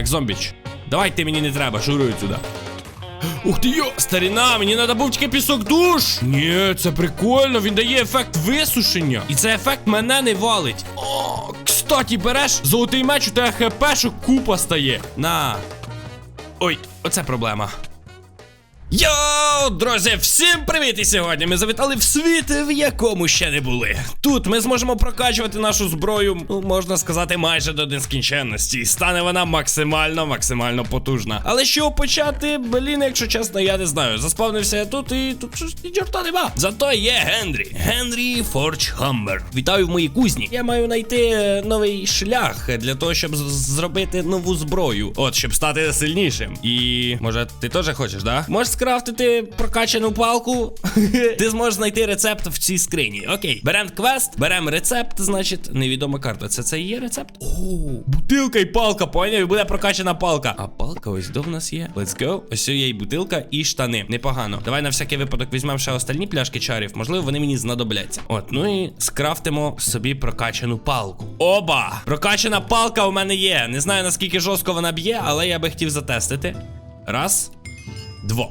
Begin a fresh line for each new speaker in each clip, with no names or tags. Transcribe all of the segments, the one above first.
Так, зомбіч. Давай ти мені не треба, шуруй сюди. Ух ти йо, старіна, мені треба був тільки пісок душ. Ні, це прикольно, він дає ефект висушення. І цей ефект мене не валить. О, кстати, береш золотий меч, у тебе хп, що купа стає. На. Ой, оце проблема. Йоу, друзі, всім привіт! І сьогодні ми завітали в світ, в якому ще не були. Тут ми зможемо прокачувати нашу зброю, ну можна сказати, майже до нескінченності. І стане вона максимально, максимально потужна. Але що почати, блін, якщо чесно, я не знаю. Заспавнився я тут і тут щось ні чорта нема. Зато є Генрі. Генрі Фордж Хаммер. Вітаю в моїй кузні. Я маю знайти е, новий шлях для того, щоб зробити нову зброю. От, щоб стати сильнішим. І може, ти теж хочеш, да? Можеш скрафтити прокачану палку. ти зможеш знайти рецепт в цій скрині. Окей, беремо квест, беремо рецепт, значить, невідома карта. Це це і є рецепт? О, бутилка і палка, поняв? Буде прокачана палка. А палка ось до в нас є. Let's go. Ось є і бутилка, і штани. Непогано. Давай на всякий випадок візьмемо ще остальні пляшки чарів. Можливо, вони мені знадобляться. От, ну і скрафтимо собі прокачану палку. Оба! Прокачана палка у мене є. Не знаю наскільки жорстко вона б'є, але я би хотів затестити. Раз, два.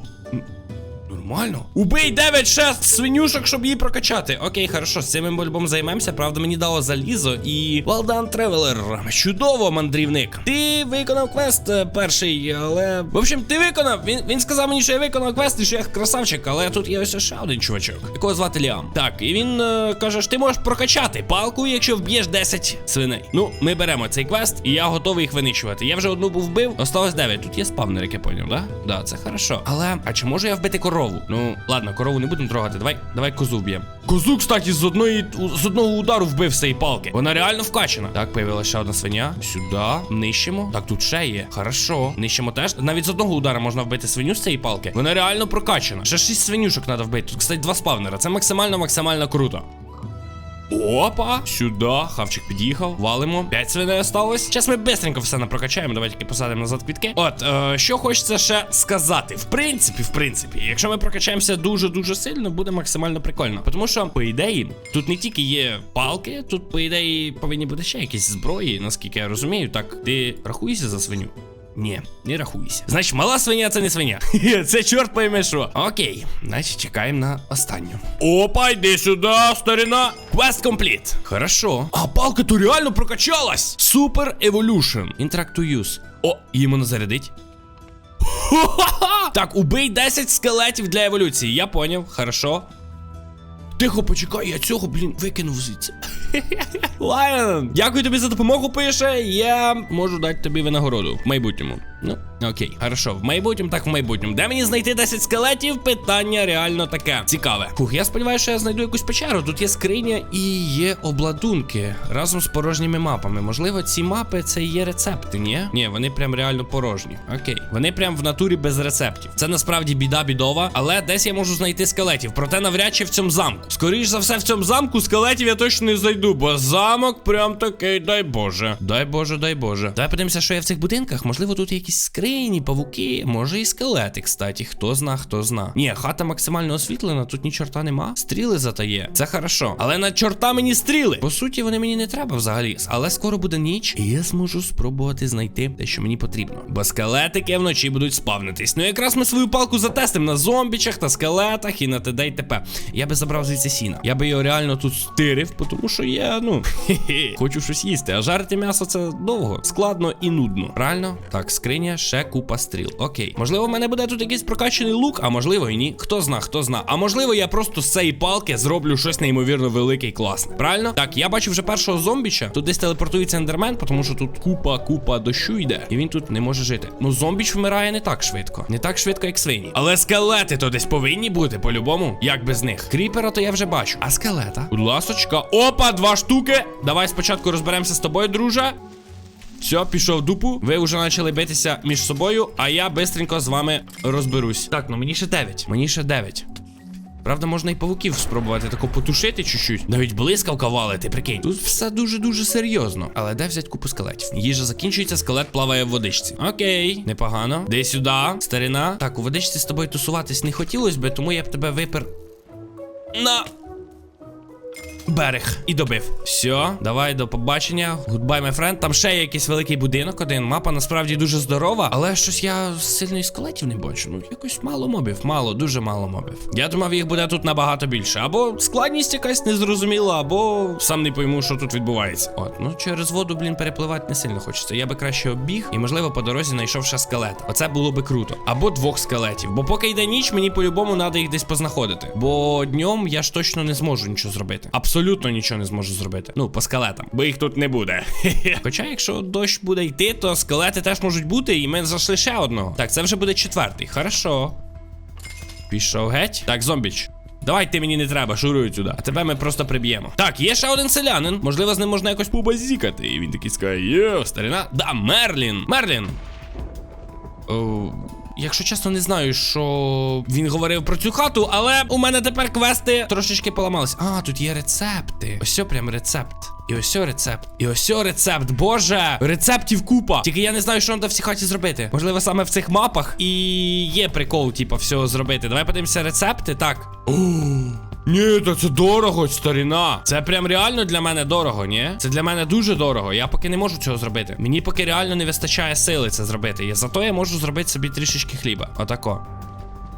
Нормально. Убий 9 шест свинюшок, щоб її прокачати. Окей, хорошо, з цим бульбом займемося. Правда, мені дало залізо і. Well done, Traveler. Чудово, мандрівник. Ти виконав квест е, перший, але. В общем, ти виконав. Він, він сказав мені, що я виконав квест і що я красавчик, але тут є ось ще один чувачок, якого звати Ліам. Так, і він е, каже, що ти можеш прокачати палку, якщо вб'єш 10 свиней. Ну, ми беремо цей квест, і я готовий їх винищувати. Я вже одну був вбив, осталось 9. Тут є спавнер, як я поняв, да? Да, це хорошо. Але, а чи можу я вбити корову? Ну, ладно, корову не будемо трогати. Давай, давай козу вб'ємо. Козу, кстати, з одної з одного удару вбив з цієї палки. Вона реально вкачана. Так, появилася ще одна свиня. Сюди. Нищимо. Так, тут ще є. Хорошо. Нищимо теж. Навіть з одного удара можна вбити свиню з цієї палки. Вона реально прокачана. Ще шість свинюшок треба вбити. Тут, кстати, два спавнера. Це максимально, максимально круто. Опа, сюди, хавчик під'їхав, валимо. П'ять свиней осталось. Зараз ми бистренько все напрокачаємо. Давай тільки посадимо назад квітки. От, е, що хочеться ще сказати. В принципі, в принципі, якщо ми прокачаємося дуже-дуже сильно, буде максимально прикольно. Тому що, по ідеї, тут не тільки є палки, тут, по ідеї, повинні бути ще якісь зброї, наскільки я розумію. Так, ти рахуєшся за свиню? Ні, не рахуйся. Значить, мала свиня це не свиня. це чорт пойме що. Окей, значить чекаємо на останню. Опа, йди сюди, старина. Quest complete. Хорошо. А палка то реально прокачалась. Super Evolution. Interact to use. О, її можна зарядить. Так, убий 10 скелетів для еволюції. Я поняв, хорошо. Тихо, почекай, я цього, блін, викинув звідси. Лайон, дякую тобі за допомогу, пише. Я можу дати тобі винагороду в майбутньому. Ну, окей, хорошо, в майбутньому, так в майбутньому. Де мені знайти 10 скелетів? Питання реально таке цікаве. Фух, я сподіваюся, що я знайду якусь печеру. Тут є скриня і є обладунки разом з порожніми мапами. Можливо, ці мапи це є рецепти, ні? Ні, вони прям реально порожні. Окей. Вони прям в натурі без рецептів. Це насправді біда бідова, але десь я можу знайти скелетів. Проте навряд чи в цьому замку. Скоріш за все, в цьому замку скелетів я точно не зайду, бо замок прям такий, дай Боже. Дай Боже, дай Боже. Давай подивимося, що є в цих будинках. Можливо, тут якісь скрині, павуки, може і скелети, кстати. Хто зна, хто зна. Ні, хата максимально освітлена, тут ні чорта нема. Стріли затає. Це хорошо. Але на чорта мені стріли. По суті, вони мені не треба взагалі. Але скоро буде ніч, і я зможу спробувати знайти те, що мені потрібно. Бо скелетики вночі будуть спавнитись. Ну якраз ми свою палку затестимо на зомбічах та скелетах і на т.д. і т.п. Я би забрав звідси сіна. Я би його реально тут стирив, тому що я, ну, хочу щось їсти. А жарити м'ясо це довго, складно і нудно. Правильно? Так, скриня, ще купа стріл. Окей. Можливо, в мене буде тут якийсь прокачаний лук, а можливо і ні. Хто зна, хто зна. А можливо, я просто з цієї палки зроблю щось неймовірно велике і класне. Правильно? Так, я бачу вже першого зомбіча. Тут десь телепортується ендермен, тому що тут купа, купа дощу йде. І він тут не може жити. Ну, зомбіч вмирає не так швидко. Не так швидко, як свині. Але скелети то десь повинні бути, по-любому. Як без них. Кріпера то я вже бачу. А скелета? Будь ласочка. Опа, два штуки. Давай спочатку розберемося з тобою, друже. Все, пішов дупу. Ви вже почали битися між собою, а я бистренько з вами розберусь. Так, ну мені ще 9. Мені ще 9. Правда, можна і павуків спробувати тако потушити чуть-чуть. Навіть блискавка валити, прикинь. Тут все дуже-дуже серйозно. Але де взяти купу скелетів? Їжа закінчується, скелет плаває в водичці. Окей, непогано. Де сюди, старина. Так, у водичці з тобою тусуватись не хотілося би, тому я б тебе випер. На. Берег і добив. Все, давай до побачення. Goodbye, my friend. Там ще є якийсь великий будинок один. Мапа насправді дуже здорова, але щось я сильно скелетів не бачу. Ну, якось мало мобів, мало, дуже мало мобів. Я думав, їх буде тут набагато більше. Або складність якась незрозуміла, або сам не пойму, що тут відбувається. От, ну через воду, блін, перепливати не сильно хочеться. Я би краще обіг і, можливо, по дорозі знайшов ще скелет. Оце було би круто. Або двох скелетів. Бо поки йде ніч, мені по-любому треба їх десь познаходити. Бо днем я ж точно не зможу нічого зробити. Абсолютно нічого не зможу зробити. Ну, по скелетам. Бо їх тут не буде. Хоча, якщо дощ буде йти, то скелети теж можуть бути, і ми знайшли ще одного. Так, це вже буде четвертий. Хорошо. Пішов геть. Так, зомбіч. Давай ти мені не треба, шуруй сюди. А тебе ми просто приб'ємо. Так, є ще один селянин. Можливо, з ним можна якось побазікати. І він такий скаже: Є, старина. Да, Мерлін. Мерлін. О, якщо чесно, не знаю, що він говорив про цю хату, але у мене тепер квести трошечки поламались. А, тут є рецепти. Ось прям рецепт. І ось рецепт. І ось рецепт. Боже! Рецептів купа. Тільки я не знаю, що треба в цій хаті зробити. Можливо, саме в цих мапах і є прикол, типу, всього зробити. Давай подивимося рецепти. Так. Ні, та це дорого, старіна. Це прям реально для мене дорого, ні? Це для мене дуже дорого. Я поки не можу цього зробити. Мені поки реально не вистачає сили це зробити. Я зато я можу зробити собі трішечки хліба. Отако.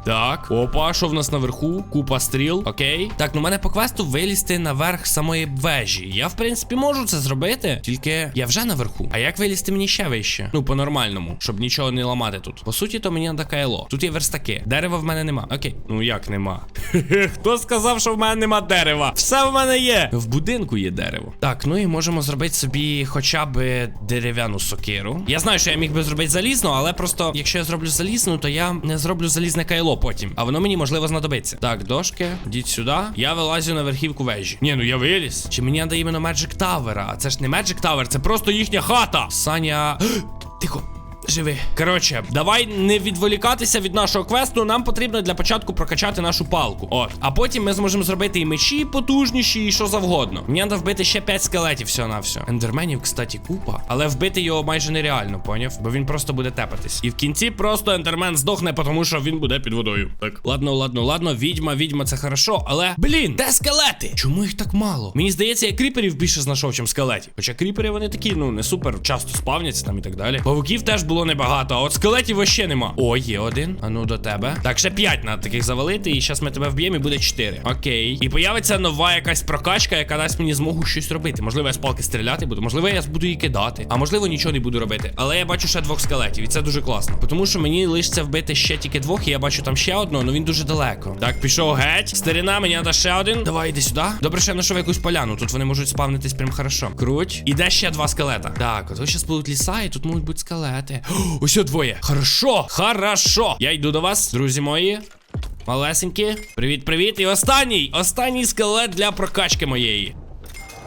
Так, опа, що в нас наверху? Купа стріл, окей. Так, ну мене по квесту вилізти наверх самої вежі. Я, в принципі, можу це зробити, тільки я вже наверху. А як вилізти мені ще вище? Ну, по-нормальному, щоб нічого не ламати тут. По суті, то мені треба кайло. Тут є верстаки. Дерева в мене нема. Окей. Ну як нема? Хто сказав, що в мене нема дерева? Все в мене є. В будинку є дерево. Так, ну і можемо зробити собі хоча б дерев'яну сокиру. Я знаю, що я міг би зробити залізну, але просто, якщо я зроблю залізну, то я не зроблю залізне кайло потім. А воно мені можливо знадобиться. Так, дошки, діть сюди. Я вилазю на верхівку вежі. Ні, ну я виліз. Чи мені треба іменно Magic Tower? А це ж не Magic Tower, це просто їхня хата. Саня. Тихо. Живи. Коротше, давай не відволікатися від нашого квесту. Нам потрібно для початку прокачати нашу палку. От. А потім ми зможемо зробити і мечі потужніші, і що завгодно. Мені треба вбити ще 5 скелетів всього на все. Ендерменів, кстати, купа. Але вбити його майже нереально, поняв? Бо він просто буде тепатись. І в кінці просто ендермен здохне, тому що він буде під водою. Так. Ладно, ладно, ладно. Відьма, відьма, це хорошо. Але. Блін, де скелети? Чому їх так мало? Мені здається, я кріперів більше знайшов, чим скелетів. Хоча кріпери вони такі, ну, не супер часто спавняться там і так далі. Павуків теж було небагато, а от скелетів вообще нема. О, є один. А ну до тебе. Так, ще 5 на таких завалити, і зараз ми тебе вб'ємо і буде 4. Окей. І появиться нова якась прокачка, яка дасть мені змогу щось робити. Можливо, я з палки стріляти буду, можливо, я буду її кидати, а можливо, нічого не буду робити. Але я бачу ще двох скелетів, і це дуже класно. Тому що мені лишиться вбити ще тільки двох, і я бачу там ще одного, але він дуже далеко. Так, пішов геть. Старина, мені треба ще один. Давай, іди сюди. Добре, що я знайшов якусь поляну. Тут вони можуть спавнитись прям хорошо. Круть. Іде ще два скелета. Так, от зараз будуть ліса, і тут можуть бути скелети. Ось двоє. Хорошо, хорошо. Я йду до вас, друзі мої. Малесенькі. Привіт, привіт. І останній, останній скелет для прокачки моєї.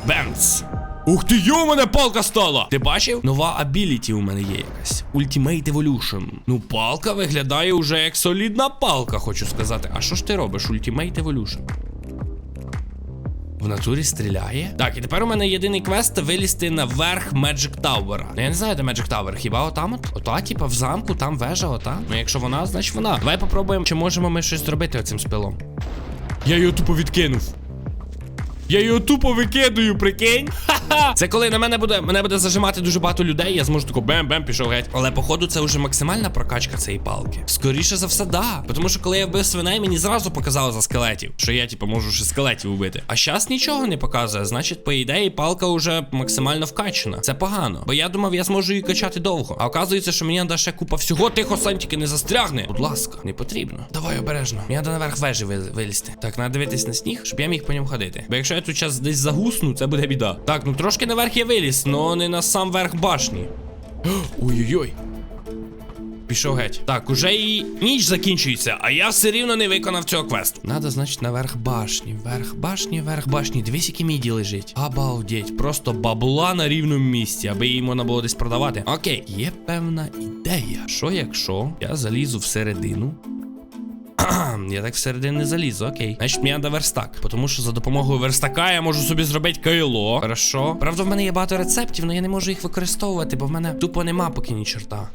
Бенц. Ух ти, йо, мене палка стала! Ти бачив? Нова абіліті у мене є якась. Ultimate Evolution. Ну, палка виглядає уже як солідна палка, хочу сказати. А що ж ти робиш? Ultimate Evolution? В натурі стріляє. Так, і тепер у мене єдиний квест вилізти наверх Magic Tower. Ну я не знаю, де Magic Tower. Хіба отам от? Ота, типа, в замку, там вежа, ота. Ну якщо вона, значить вона. Давай попробуємо, чи можемо ми щось зробити оцим спилом. Я його тупо відкинув. Я його тупо викидаю, прикинь. Це коли на мене буде мене буде зажимати дуже багато людей, я зможу тако бем-бем, пішов геть. Але походу це вже максимальна прокачка цієї палки. Скоріше за все, да. Тому що коли я вбив свиней, мені зразу показало за скелетів, що я, типу, можу ще скелетів вбити. А щас нічого не показує. Значить, по ідеї, палка вже максимально вкачана. Це погано. Бо я думав, я зможу її качати довго. А оказується, що мені треба ще купа всього. Тихо, Сантіки, не застрягне. Будь ласка, не потрібно. Давай обережно. Мені треба наверх вежі вилізти. Так, треба дивитись на сніг, щоб я міг по ньому ходити. Бо якщо я тут час десь загусну, це буде біда. Так, ну трошки наверх я виліз, но не на сам верх башні. Ой-ой-ой. Пішов геть. Так, уже і ніч закінчується, а я все рівно не виконав цього квесту. Надо, значить, наверх башні. Верх башні, верх башні. Дивись, який міді лежить. Обалдеть. Просто бабла на рівному місці, аби її можна було десь продавати. Окей, є певна ідея. Що якщо я залізу всередину? Я так всередині не залізу, окей. Значить, мені треба верстак. Тому що за допомогою верстака я можу собі зробити кайло. Хорошо. Правда, в мене є багато рецептів, але я не можу їх використовувати, бо в мене тупо нема поки ні чорта.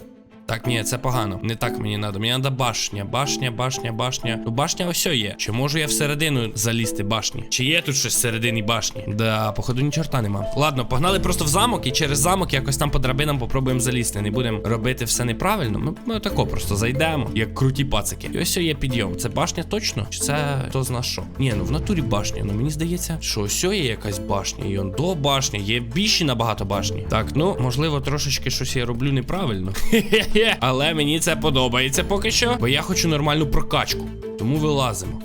Так, ні, це погано. Не так мені треба. Мені треба башня, башня, башня, башня. Ну, башня ось є. Чи можу я всередину залізти башні? Чи є тут щось всередині башні? Да, походу ні чорта нема. Ладно, погнали просто в замок і через замок якось там по драбинам попробуємо залізти. Не будемо робити все неправильно. Ми, ми отако просто зайдемо, як круті пацики. І ось є підйом. Це башня точно? Чи це хто зна що? Ні, ну в натурі башня. Ну мені здається, що ось є якась башня. І он до башні, є більші набагато башні. Так, ну можливо, трошечки щось я роблю неправильно. Хе-хе-хе. Але мені це подобається поки що, бо я хочу нормальну прокачку. Тому вилазимо.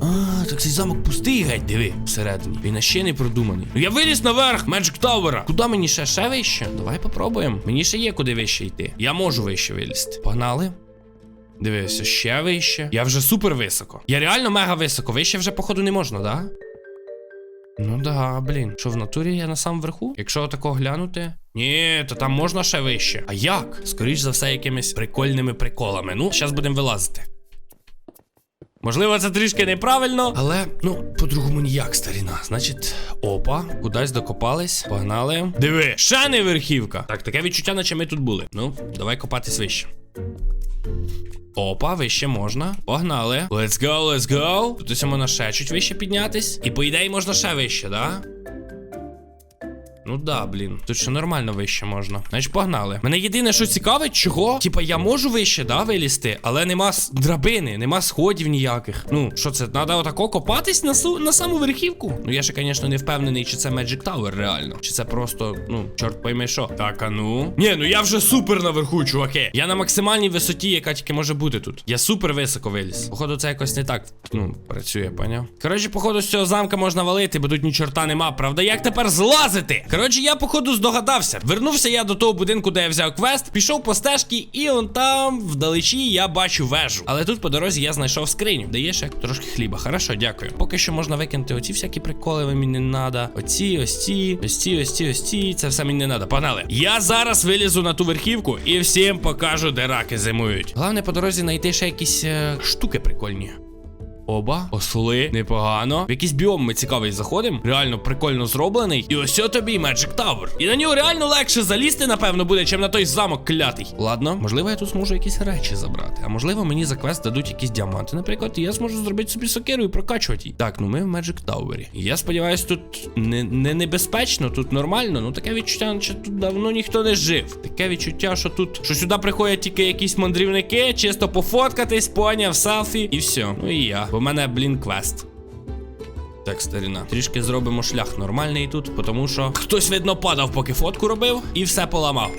А, так цей замок пустий геть, диви, всередині. Він ще не продуманий. Ну я виліз наверх, Magic Tower. Куди мені ще ще вище? Давай попробуємо. Мені ще є куди вище йти. Я можу вище вилізти. Погнали. Дивися, ще вище. Я вже супер високо. Я реально мега високо. Вище вже, походу, не можна, да? Ну да, блін. Що в натурі я на самому верху? Якщо отако глянути. Ні, то там можна ще вище. А як? Скоріш за все, якимись прикольними приколами. Ну, зараз будемо вилазити. Можливо, це трішки неправильно, але ну, по-другому ніяк, старіна. Значить, опа, кудись докопались. Погнали. Диви, ще не верхівка. Так, таке відчуття, наче ми тут були. Ну, давай копатись вище. Опа, вище можна. Погнали. Let's go, let's go. Тут ось можна ще чуть вище піднятись. І по ідеї можна ще вище, да? Ну да, блін. Тут ще нормально вище можна. Значить, погнали. Мене єдине, що цікавить, чого? Типа, я можу вище, да, вилізти, але нема драбини, нема сходів ніяких. Ну, що це, треба отако копатись на, су... на саму верхівку? Ну, я ще, звісно, не впевнений, чи це Magic Tower реально. Чи це просто, ну, чорт пойми що. Так, а ну. Ні, ну я вже супер наверху, чуваки. Я на максимальній висоті, яка тільки може бути тут. Я супер високо виліз. Походу, це якось не так, ну, працює, поняв? Коротше, походу, з цього замка можна валити, бо тут ні чорта нема. Правда, як тепер злазити? Коротше, я, походу, здогадався. Вернувся я до того будинку, де я взяв квест, пішов по стежці, і он там, вдалечі, я бачу вежу. Але тут по дорозі я знайшов скриню, є ще трошки хліба. Хорошо, дякую. Поки що можна викинути оці всякі приколи, мені не надо. Оці, ось ці, ось ці, ось ці, ось ці. Це все мені не надо. Погнали. Я зараз вилізу на ту верхівку і всім покажу, де раки зимують. Головне по дорозі знайти ще якісь е, штуки прикольні. Оба, осли, непогано. В якийсь біом ми цікавий заходимо. Реально прикольно зроблений. І ось тобі Magic Tower. І на нього реально легше залізти, напевно, буде, чим на той замок клятий. Ладно, можливо, я тут зможу якісь речі забрати. А можливо, мені за квест дадуть якісь діаманти, наприклад, і я зможу зробити собі сокиру і прокачувати її. Так, ну ми в Magic Tower. Я сподіваюся, тут не, не небезпечно, тут нормально. Ну таке відчуття, наче тут давно ніхто не жив. Таке відчуття, що тут що сюди приходять тільки якісь мандрівники, чисто пофоткатись, поняв, селфі, і все. Ну і я. В мене, блін, квест. Так, старіна. Трішки зробимо шлях нормальний тут, тому що хтось, видно, падав, поки фотку робив, і все поламав.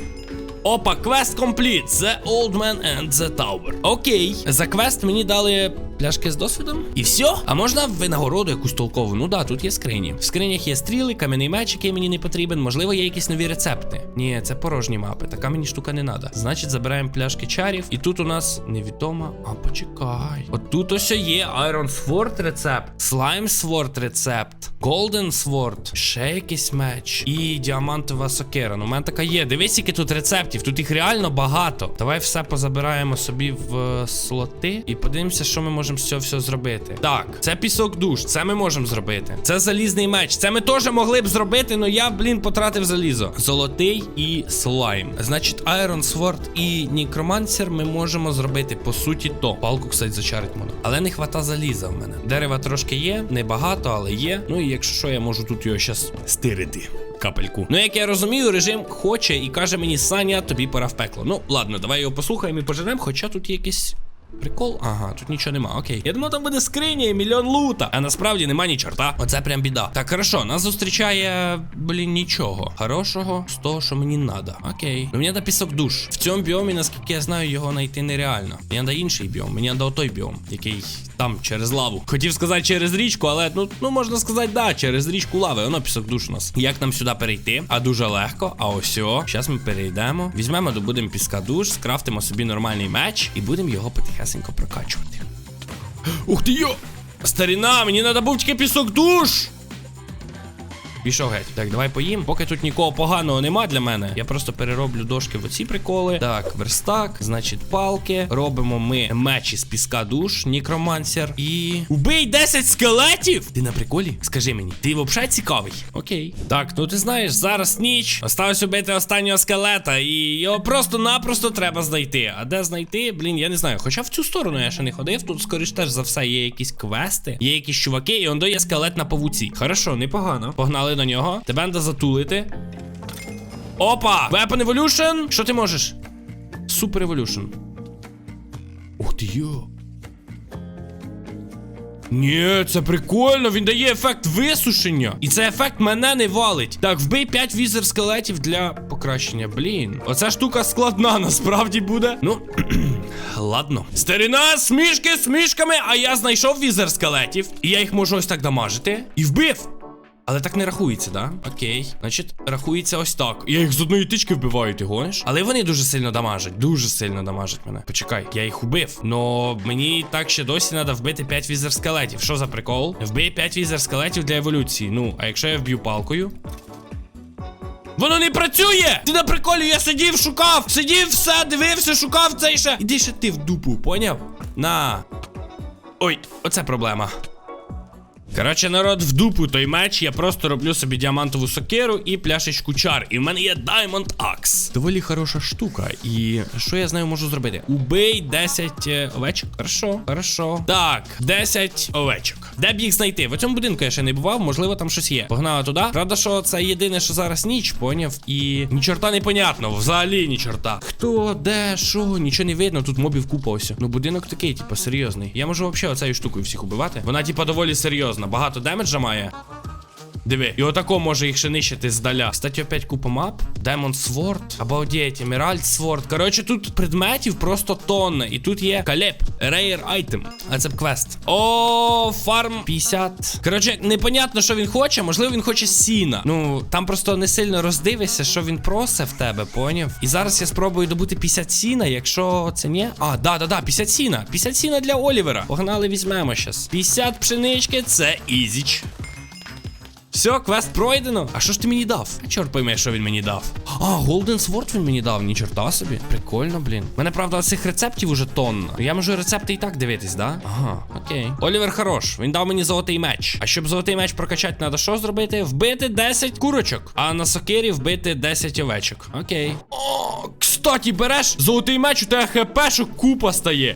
Опа, квест компліт. The Old Man and the Tower. Окей. За квест мені дали пляшки з досвідом. І все? А можна винагороду якусь толкову? Ну да, тут є скрині. В скринях є стріли, кам'яний меч, який мені не потрібен. Можливо, є якісь нові рецепти. Ні, це порожні мапи. Така мені штука не треба. Значить, забираємо пляшки чарів. І тут у нас невідома. А почекай. От тут ось є Iron Sword рецепт, Slime Sword рецепт, Golden Sword, ще якийсь меч і діамантова сокира. Ну, у мене така є. Дивись, які тут рецептів. Тут їх реально багато. Давай все позабираємо собі в е, слоти і подивимося, що ми можемо з цього всього зробити. Так, це пісок душ, це ми можемо зробити. Це залізний меч. Це ми теж могли б зробити, але я, блін, потратив залізо. Золотий і слайм. Значить, Iron Sword і Нікромансер ми можемо зробити по суті то. Палку, кстати, зачарить можна. Але не хвата заліза в мене. Дерева трошки є, небагато, але є. Ну і якщо що, я можу тут його щас стирити. Капельку. Ну, як я розумію, режим хоче і каже мені, Саня, тобі пора в пекло. Ну, ладно, давай його послухаємо і поженемо, хоча тут є якийсь. Прикол? Ага, тут нічого нема, окей. Я думав, там буде скриня і мільйон лута, а насправді нема ні чорта. Оце прям біда. Так, хорошо, нас зустрічає, блін, нічого. Хорошого з того, що мені надо. Окей. Ну, мені треба пісок душ. В цьому біомі, наскільки я знаю, його знайти нереально. Мені треба інший біом, мені треба отой біом, який там через лаву. Хотів сказати через річку, але ну, ну можна сказати, да, через річку лави. Воно пісок душ у нас. Як нам сюди перейти? А дуже легко. А ось о. Зараз ми перейдемо. Візьмемо, добудемо піска душ, скрафтимо собі нормальний меч і будемо його потихесенько прокачувати. Ух ти йо! Старіна, мені треба був тільки пісок душ! Пішов геть. Так, давай поїм. Поки тут нікого поганого нема для мене. Я просто перероблю дошки в оці приколи. Так, верстак, значить, палки. Робимо ми меч із піска душ, нікромансер. І. Убий 10 скелетів! Ти на приколі? Скажи мені, ти взагалі цікавий? Окей. Так, ну ти знаєш, зараз ніч. Осталось убити останнього скелета, і його просто-напросто треба знайти. А де знайти? Блін, я не знаю. Хоча в цю сторону я ще не ходив. Тут, скоріш теж за все, є якісь квести, є якісь чуваки, і он є скелет на павуці. Хорошо, непогано. Погнали до нього. Тебе треба затулити. Опа! Weapon Evolution! Що ти можеш? Супер Evolution. Ух ти йо. Ні, це прикольно, він дає ефект висушення. І цей ефект мене не валить. Так, вбий 5 візер скелетів для покращення. Блін. Оця штука складна, насправді буде. Ну. Ладно. Старина, смішки з мішками, а я знайшов візер скелетів. І я їх можу ось так дамажити. І вбив. Але так не рахується, да? Окей. Значить, рахується ось так. Я їх з одної тички вбиваю, ти гониш? Але вони дуже сильно дамажать, дуже сильно дамажать мене. Почекай, я їх убив. Но мені так ще досі треба вбити 5 візер скелетів. Що за прикол? Вбий 5 візер скелетів для еволюції. Ну, а якщо я вб'ю палкою? Воно не працює! Ти на приколі, я сидів, шукав! Сидів, все, дивився, шукав цей ще. Іди ще ти в дупу, поняв? На. Ой, оце проблема. Коротше, народ, в дупу той меч, я просто роблю собі діамантову сокиру і пляшечку чар. І в мене є Diamond Axe. Доволі хороша штука. І що я з нею можу зробити? Убий 10 е, овечок. Хорошо, хорошо. Так, 10 овечок. Де б їх знайти? В цьому будинку я ще не бував, можливо, там щось є. Погнали туди. Правда, що це єдине, що зараз ніч, поняв? І ні чорта не понятно, взагалі ні чорта. Хто, де, що, нічого не видно, тут мобів купа ось. Ну, будинок такий, типу, серйозний. Я можу взагалі оцею штукою всіх убивати. Вона, типа, доволі серйозна. Багато демеджа має. Диви, і отако може їх ще нищити здаля. Кстати, опять купа мап. Diamond Sword, обалдеть, Emerald Sword. Коротше, тут предметів просто тонна. І тут є калеп, Rare Item. А це квест. О, фарм 50. Коротше, непонятно, що він хоче. Можливо, він хоче сіна. Ну, там просто не сильно роздивишся, що він просить в тебе, поняв? І зараз я спробую добути 50 сіна, якщо це ні. А, да, да, да, 50 сіна. 50 сіна для Олівера. Погнали, візьмемо щас. 50 пшенички це ізіч. Все, квест пройдено. А що ж ти мені дав? А чорт пойме, що він мені дав. А, Golden Sword він мені дав, ні чорта собі. Прикольно, блін. У мене, правда, цих рецептів уже тонна. Я можу рецепти і так дивитись, да? Ага, окей. Олівер хорош. Він дав мені золотий меч. А щоб золотий меч прокачати, треба що зробити? Вбити 10 курочок. А на сокирі вбити 10 овечок. Окей. О, кстати, береш золотий меч, у тебе хпшок купа стає.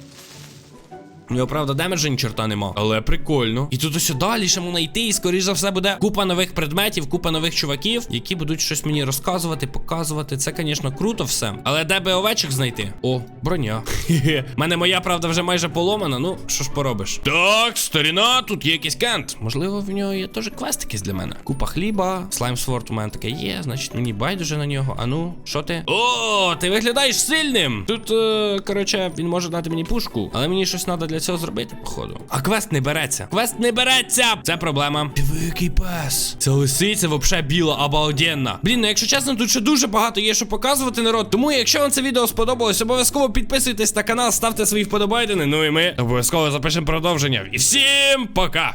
У нього, правда, демеджа ні чорта нема. Але прикольно. І тут ось далі ще можна йти, і скоріш за все буде купа нових предметів, купа нових чуваків, які будуть щось мені розказувати, показувати. Це, звісно, круто все. Але де би овечок знайти? О, броня. Хе-хе. Мене моя, правда, вже майже поломана. Ну, що ж поробиш? Так, старіна, тут є якийсь кент. Можливо, в нього є теж квест якийсь для мене. Купа хліба, слаймсворд у мене таке є, значить мені байдуже на нього. А ну, що ти? О, ти виглядаєш сильним. Тут, е, коротше, він може дати мені пушку, але мені щось треба для цього зробити, походу. А квест не береться. Квест не береться. Це проблема. Диви, який пес. Це лисиця вообще біла, обалденна. Блін, ну якщо чесно, тут ще дуже багато є, що показувати народ. Тому, якщо вам це відео сподобалось, обов'язково підписуйтесь на канал, ставте свої вподобайдени. Ну і ми обов'язково запишемо продовження. І всім пока!